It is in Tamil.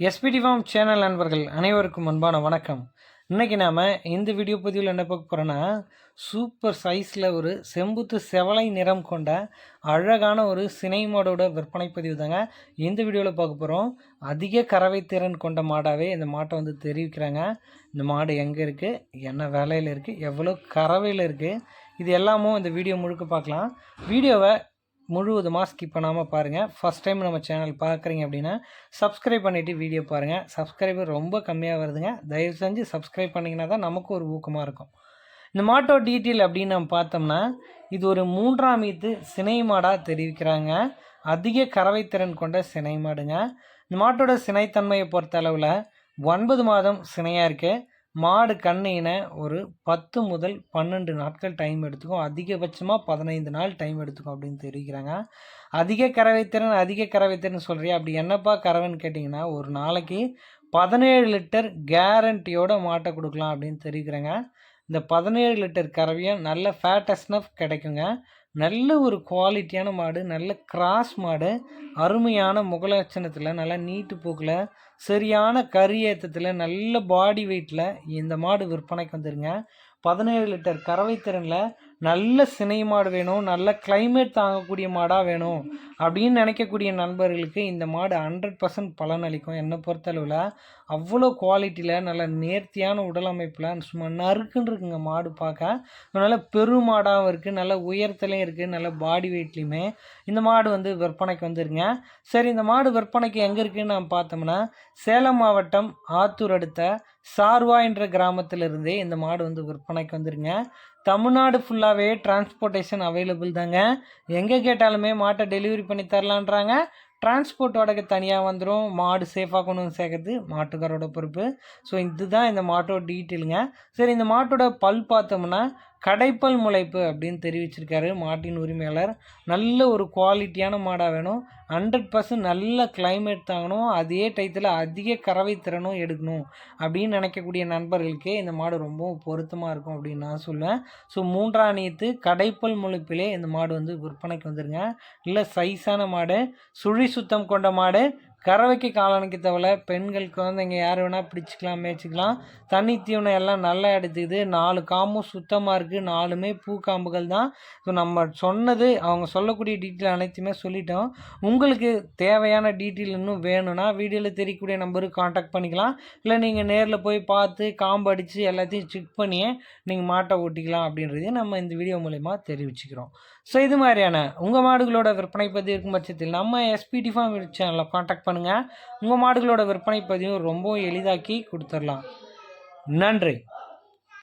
எஸ்பிடி ஃபார்ம் சேனல் நண்பர்கள் அனைவருக்கும் அன்பான வணக்கம். இன்றைக்கி நாம் இந்த வீடியோ பதிவில் என்ன பார்க்க போகிறோன்னா சூப்பர் சைஸில் ஒரு செம்புத்து செவலை நிறம் கொண்ட அழகான ஒரு சினை மாடோட விற்பனை பதிவு தாங்க இந்த வீடியோவில் பார்க்க போகிறோம் அதிக கறவை திறன் கொண்ட மாடாகவே இந்த மாட்டை வந்து தெரிவிக்கிறாங்க. இந்த மாடு எங்கே இருக்குது என்ன வேலையில் இருக்குது எவ்வளோ கறவையில் இருக்குது இது எல்லாமும் இந்த வீடியோ முழுக்க பார்க்கலாம். வீடியோவை முழுவதுமாக ஸ்கிப் பண்ணாமல் பாருங்கள் ஃபஸ்ட் டைம் நம்ம சேனல் பார்க்குறீங்க அப்படின்னா சப்ஸ்கிரைப் பண்ணிவிட்டு வீடியோ பாருங்கள் சப்ஸ்கிரைபர் ரொம்ப கம்மியாக வருதுங்க. தயவு செஞ்சு சப்ஸ்கிரைப் பண்ணிங்கன்னா தான் நமக்கு ஒரு ஊக்கமாக இருக்கும். இந்த மாட்டோ டீட்டெயில் அப்படின்னு நம்ம பார்த்தோம்னா இது ஒரு மூன்றாம் ஈத்து சினை மாடாக தெரிவிக்கிறாங்க. அதிக கறவைத்திறன் கொண்ட சினை மாடுங்க. இந்த மாட்டோட சினைத்தன்மையை பொறுத்த அளவில் ஒன்பது மாதம் சினையாக இருக்குது மாடு கண்ணின ஒரு பத்து முதல் பன்னெண்டு நாட்கள் டைம் எடுத்துக்கும். அதிகபட்சமாக பதினைந்து நாள் டைம் எடுத்துக்கும் அப்படின்னு தெரிவிக்கிறாங்க. அதிக கறவைத்திறன் அதிக கறவைத்திறன் சொல்கிறியா அப்படி என்னப்பா கறவைன்னு கேட்டிங்கன்னா ஒரு நாளைக்கு பதினேழு லிட்டர் கேரண்டியோட மாட்டை கொடுக்கலாம் அப்படின்னு தெரிவிக்கிறாங்க. இந்த பதினேழு லிட்டர் கறவையும் நல்ல ஃபேட்டஸ்னஃப் கிடைக்குங்க. நல்ல ஒரு குவாலிட்டியான மாடு நல்ல கிராஸ் மாடு அருமையான முகலட்சணத்தில் நல்லா நீட்டு போக்கில் சரியான கறி ஏற்றத்தில் நல்ல பாடி வெயிட்டில் இந்த மாடு விற்பனைக்கு வந்துருங்க. பதினேழு லிட்டர் கறவை திறனில் நல்ல சினை மாடு வேணும் நல்ல கிளைமேட் தாங்கக்கூடிய மாடாக வேணும் அப்படின்னு நினைக்கக்கூடிய நண்பர்களுக்கு இந்த மாடு ஹண்ட்ரட் பர்சன்ட் பலன் அளிக்கும் என்னை பொறுத்தளவில் அவ்வளோ குவாலிட்டியில் நல்ல நேர்த்தியான உடல் அமைப்பில் சும்மா நறுக்குன்னு இருக்குங்க மாடு பார்க்க. நல்ல பெருமாடாகவும் இருக்குது நல்ல உயரத்துலையும் இருக்குது நல்ல பாடி வெயிட்லேயுமே இந்த மாடு வந்து விற்பனைக்கு வந்துருங்க. சரி இந்த மாடு விற்பனைக்கு எங்கே இருக்குதுன்னு நம்ம பார்த்தோம்னா சேலம் மாவட்டம் ஆத்தூர் அடுத்த சார்வா என்ற கிராமத்திலிருந்தே இந்த மாடு வந்து விற்பனைக்கு வந்துருங்க. தமிழ்நாடு ஃபுல்லாகவே டிரான்ஸ்போர்ட்டேஷன் அவைலபிள் தாங்க. எங்கே கேட்டாலுமே மாட்டை டெலிவரி பண்ணி தரலான்றாங்க. டிரான்ஸ்போர்ட் வாடகை தனியாக வந்துடும் மாடு சேஃபாக கொண்டு வந்து சேர்க்கறது மாட்டுக்காரோட பொறுப்பு. ஸோ இதுதான் இந்த மாட்டோட டீட்டெயிலுங்க சரி இந்த மாட்டோட பல் பார்த்தோம்னா கடைப்பல் முளைப்பு அப்படின்னு தெரிவிச்சிருக்காரு மாட்டின் உரிமையாளர். நல்ல ஒரு குவாலிட்டியான மாடாக வேணும். ஹண்ட்ரட் பர்சன்ட் நல்ல கிளைமேட் தாங்கணும். அதே டயத்தில் அதிக கறவை திறனும் எடுக்கணும் அப்படின்னு நினைக்கக்கூடிய நண்பர்களுக்கே இந்த மாடு ரொம்ப பொருத்தமாக இருக்கும் அப்படின்னு நான் சொல்லுவேன். ஸோ மூன்றாம் நீத்து கடைப்பல் முளைப்பிலே இந்த மாடு வந்து விற்பனைக்கு வந்துருங்க. இல்லை சைஸான மாடு. சுழி சுத்தம் கொண்ட மாடு. கறவைக்கு காலணிக்கு தவிர பெண்கள் குழந்தைங்க யார் வேணால் பிடிச்சிக்கலாம் மேய்ச்சிக்கலாம். தண்ணி தீவனம் எல்லாம் நல்லா எடுத்துக்குது. நாலு காம்பும் சுத்தமாக இருக்குது நாலுமே பூக்காம்புகள் தான். ஸோ நம்ம சொன்னது அவங்க சொல்லக்கூடிய டீட்டெயில் அனைத்துமே சொல்லிட்டோம். உங்களுக்கு தேவையான டீட்டெயில் இன்னும் வேணும்னா வீடியோவில் தெரியக்கூடிய நம்பருக்கு காண்டாக்ட் பண்ணிக்கலாம். இல்லை நீங்கள் நேரில் போய் பார்த்து காம்பு அடித்து எல்லாத்தையும் செக் பண்ணியே நீங்கள் மாட்டை ஓட்டிக்கலாம் அப்படின்றதையும் நம்ம இந்த வீடியோ மூலயமா தெரிவிச்சுக்கிறோம். ஸோ இது மாதிரியான உங்கள் மாடுகளோட விற்பனை பதிவு இருக்கும் பட்சத்தில் நம்ம எஸ்பிடி ஃபார்ம் சேனலில் காண்டாக்ட் பண்ணுங்கள் உங்கள் மாடுகளோட விற்பனை பதிவு ரொம்ப எளிதாக்கி கொடுத்துடலாம் நன்றி.